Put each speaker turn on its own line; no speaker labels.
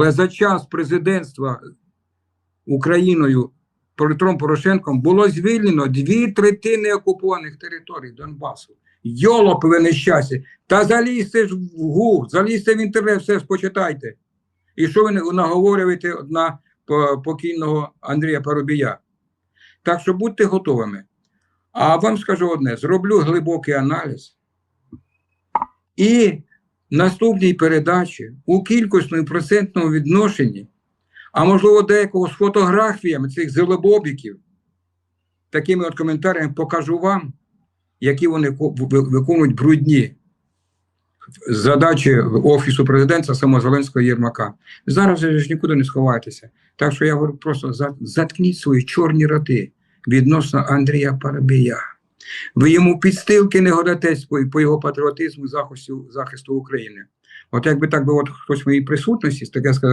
Але за час президентства Україною Петром Порошенком було звільнено дві третини окупованих територій Донбасу. Йолопове нещастя. Та залізьте ж в Гуг, залізьте в інтернет, все ж почитайте. І що ви наговорюєте на покійного Андрія Парубія? Так що будьте готовими. А вам скажу одне: зроблю глибокий аналіз. І наступній передачі у кількісному і процентному відношенні, а можливо, деякого з фотографіями цих зелебобіків, такими от коментарями покажу вам, які вони виконують брудні задачі Офісу президента самого Зеленського Єрмака. Зараз ви ж нікуди не сховаєтеся. Так що я говорю просто заткніть свої чорні роти відносно Андрія Парабія. Ви йому підстилки не годатесь по, його патріотизму захисту, захисту України. От якби так от хтось в моїй присутності таке сказав.